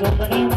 Gracias.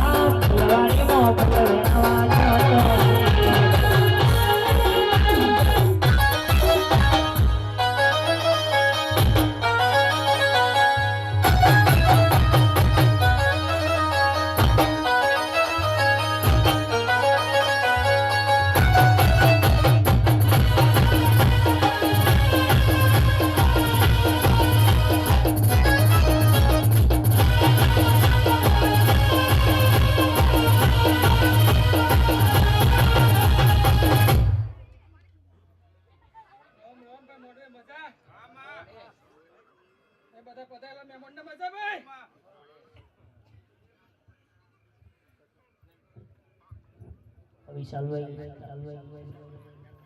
વિશાલભાઈ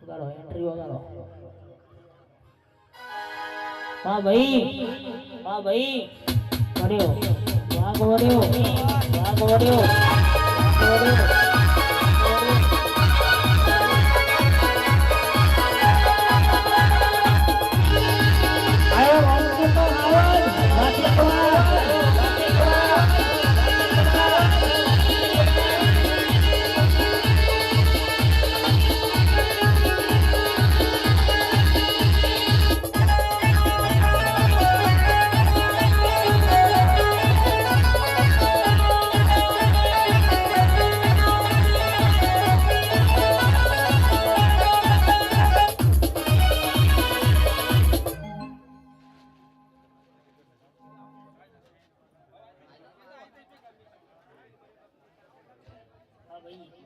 વગાડો entry વગાડો હા ભાઈ હા ભાઈ વર્યો વાઘ વર્યો વાઘ વર્યો વાઘ હા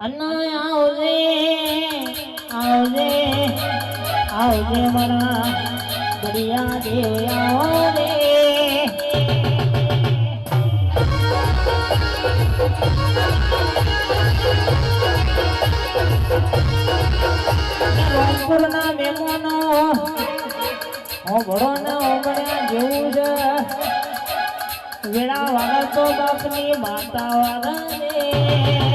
આવજે આવજે આવજે મારા દરિયા દેવ આવજે રાજપુરના મહેમાનો ઓગળો ને ઓગળ્યા જેવું છે વેળા વાળા તો બાપની માતા વાળા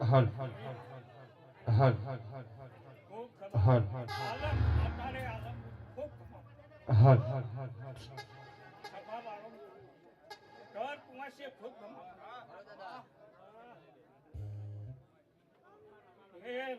હલ. હલ. ખૂબ હલ. અત્યારે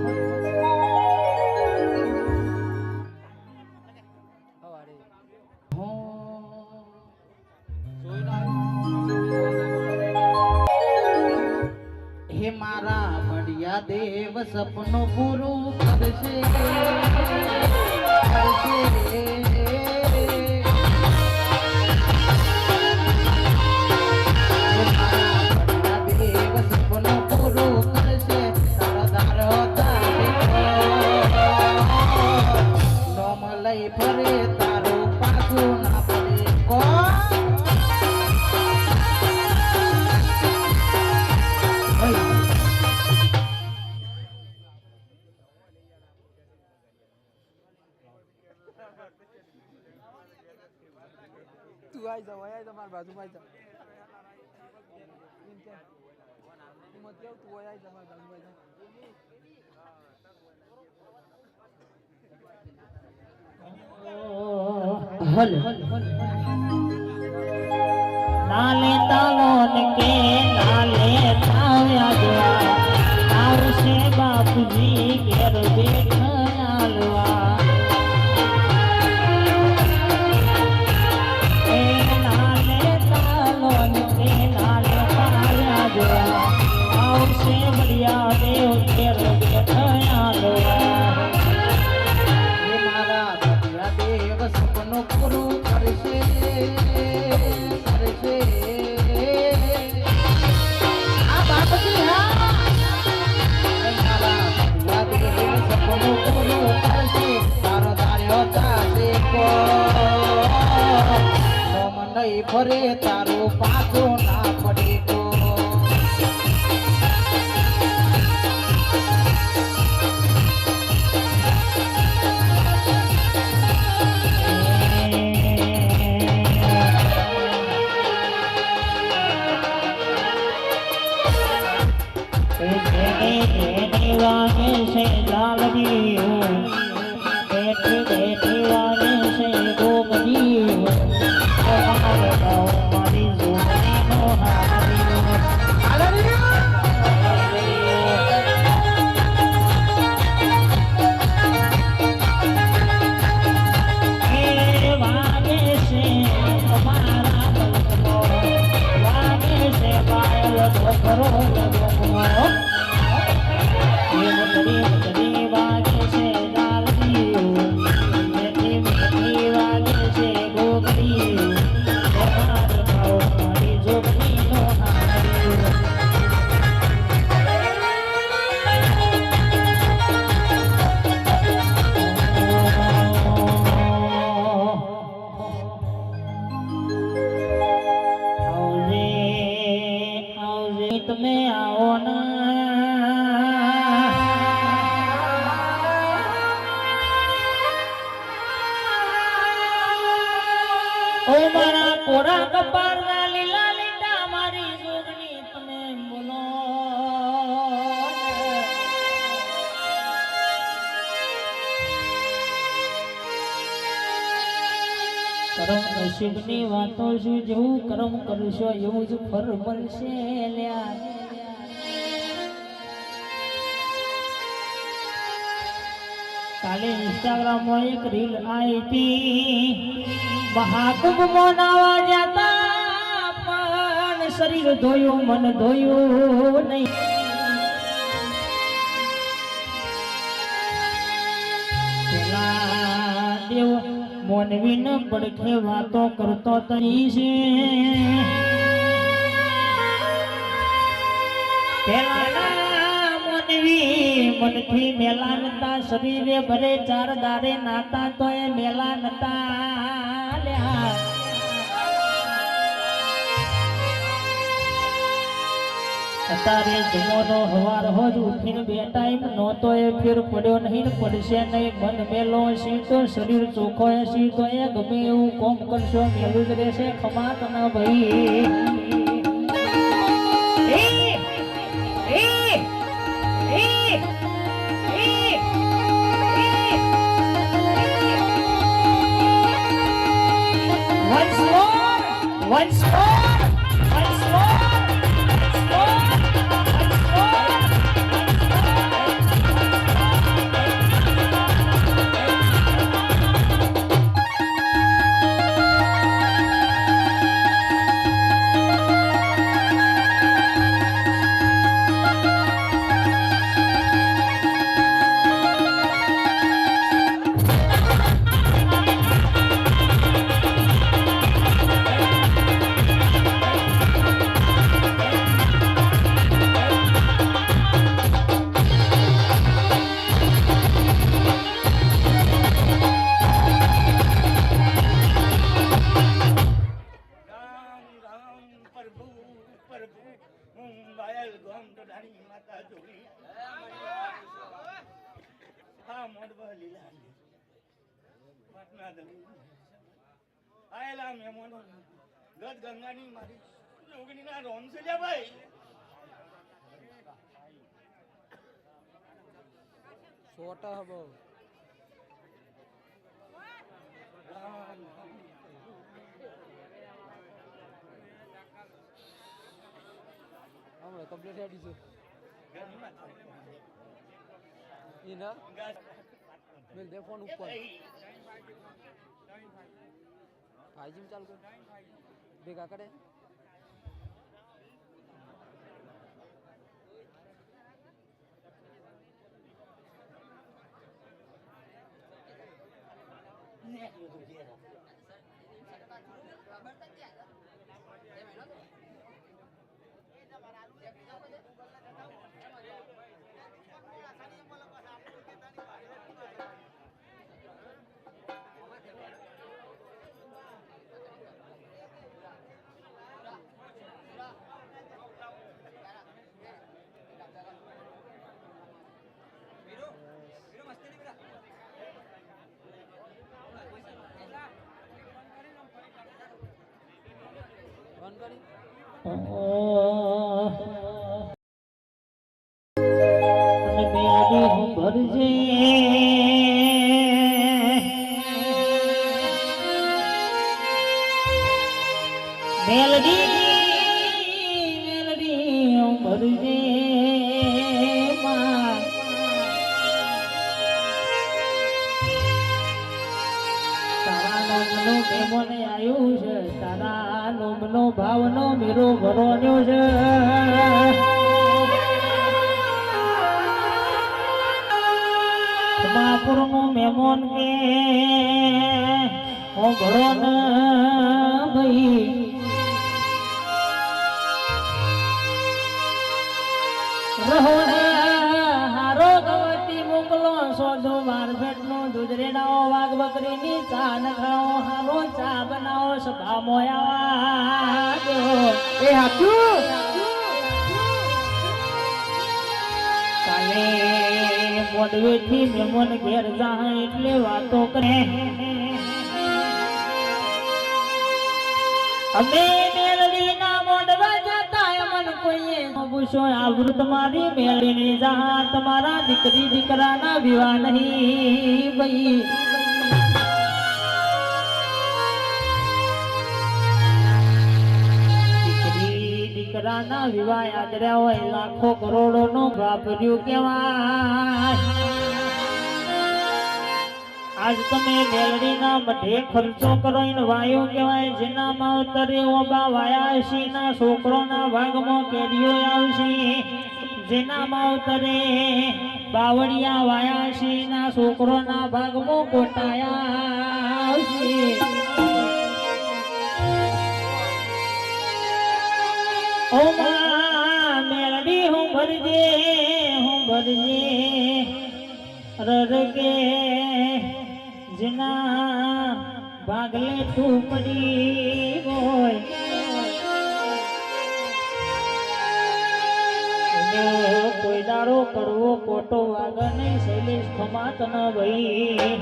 સપનું પૂરું કરશે કરશે તું આઈ જા આઈ જા મારા બાજુમાં આઈ જા એમ કે તું મત કેવ તું આઈ જા મારા બાજુમાં હલ નાલે તાલો કે, નાલે થાવ્યા ગયા. આવશે બાપુજી ઘેર બેઠા. ચાલે કો સોમ નહીં ફરે તારું પાછું ના પડે કરમ નસીબની વાતો છું જેવું કરમ કરશો એવું જ ફર મળશે લ્યા. કાલે ઇન્સ્ટાગ્રામમાં એક રીલ આવી હતી. મહાકુંભ મનાવા જતા પણ શરીર ધોયું, મન ધોયું નહીં. દેવ મોનવી ન પડખે વાતો કરતો તરી છે. મોનવી મનથી મેલા નતા, શરીરે ભરે ચાર દારે નાતા તો એ મેલા નતા. અત્યારે જમોનો હવાર હોજ ઉઠીને બે ટાઈમ નહોતો એ ફેર પડ્યો નહીં પડશે નહીં. મન મેલો સી શરીર ચોખ્ખો એ તો એ ગમે એવું કોમ કરશો મેલું જ રહેશે ખમા તને ભાઈ. Once more, once more, ના દે આયેલા મહેમાનો. ગત ગંગાની મારી યોગીના રોમ છે લ્યા ભાઈ. છોટા હબો. હમણાં કમ્પ્લીટ રેડી છે. એના મેલ દે ફોન ઉપર. ભાઈજી ચાલ કર ભેગા કરે બંધ અને નામનો મહેમાન આવ્યું છે, તારા નામનો ભાવનો મીરો ભરવાનો છે. ખમાપુરનો મહેમાન કે હું ઘડો ન ભાઈ. રહો હારો ગવતી મોકલો, સોજો માર ભેટનો દૂધરેડાઓ વાઘ બકરીની ચા ન ખાઓ હારો ચા બનાવો, સભા મોયા એ હાચું કાલે મોડવેથી મેમોન ઘેર જાય એટલે વાતો કરે. અમે મેલડીના પૂછો આવૃત મારી મેળીની જા તમારા દીકરી, દીકરાના વિવાહ નહીં ભાઈ. દીકરી, દીકરાના વિવાહ યાદ રહ્યા હોય, લાખો કરોડો નું વાપર્યું કેવાય આજ તમે મેલડીના મઢે ખર્ચો કરો ઇન વાયો કહેવાય જેના માવતરે ઓબા વાયા છે ના છોકરોના ભાગમાં કેરીઓ આવશે. જેના માવતરે બાવળિયા વાયા છે ના છોકરોના ભાગમાં કોટાયા આવશે. ઓ મેલડી, હું ભરજે હું ભરજે રરગે જેના ભાગલે તું પડી હોય કોઈ દારો કરવો કોટો વાગ નહીં, શૈલેષ ખમાત ન ભાઈ.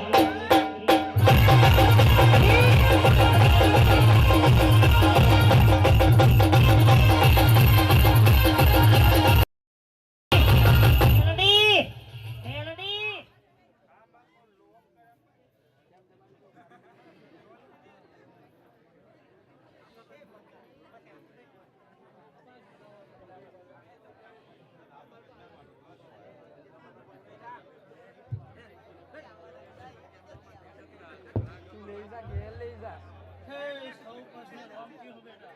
હે, સૌ કૃષ્ણ રામ કી હો બેટા.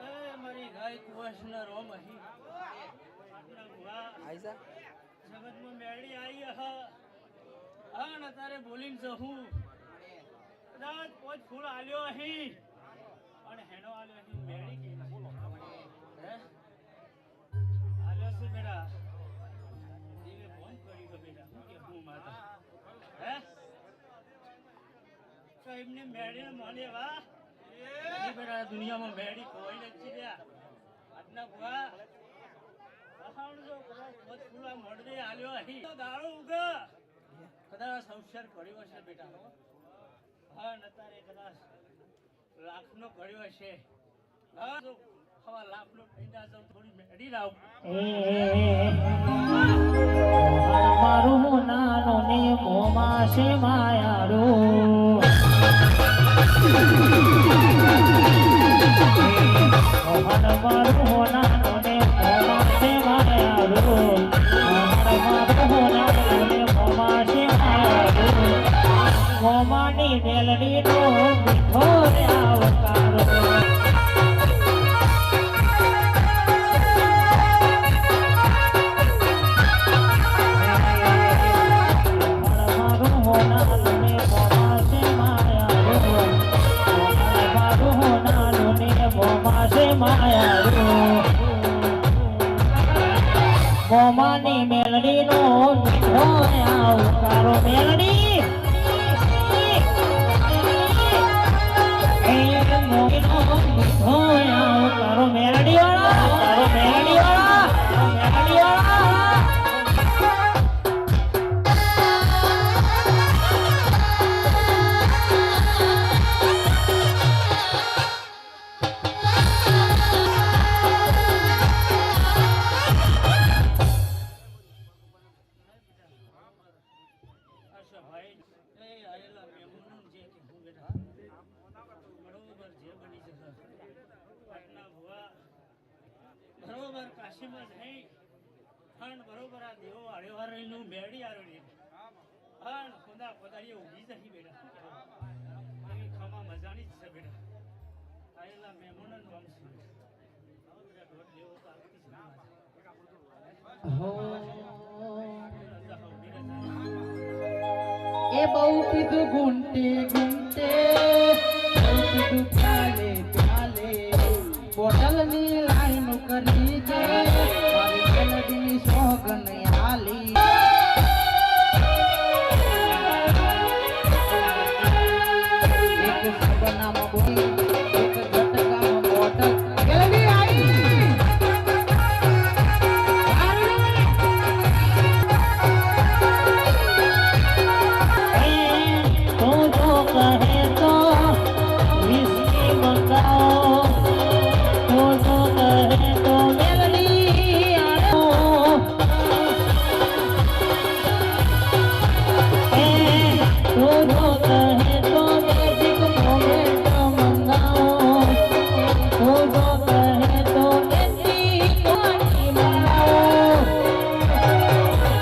હે, મારી ગાય કૃષ્ણ રામ અહીં. આટલા ભુવા આઈ મેળી આવી હ. હા, ને તારે બોલીને જહું. કદાચ પોચ ફૂલ આલ્યો અહીં. અને હેનો આલ્યો અહીં મેળી કે હે? આલ્યો છે બેટા. દેવે ફોન કર્યો છે બેટા. હું કે હું માતા. હે? દુનિયામાં મેળી કોઈ નથી રહ્યા. આજના ભુવા વહાણજો કદાચ તો કદાચ સંસાર પડ્યો હશે બેટા. હા નતારે કદાચ લાખનો પડ્યો હશે. હા હવા લાખનો પૈડા જાઉં થોડી મેળી લાવ. મારું નાનો ને મોમાં છે માયારો. મોમાની મેલડી નો મીઠો રે આવકારો એ ઊભી જ નહીં બેટા એ ખાવા મજાની જ છે બેટા આવેલા મહેમાનોનું આમ છે એ બહુ કીધું ગુંટે ગુંટે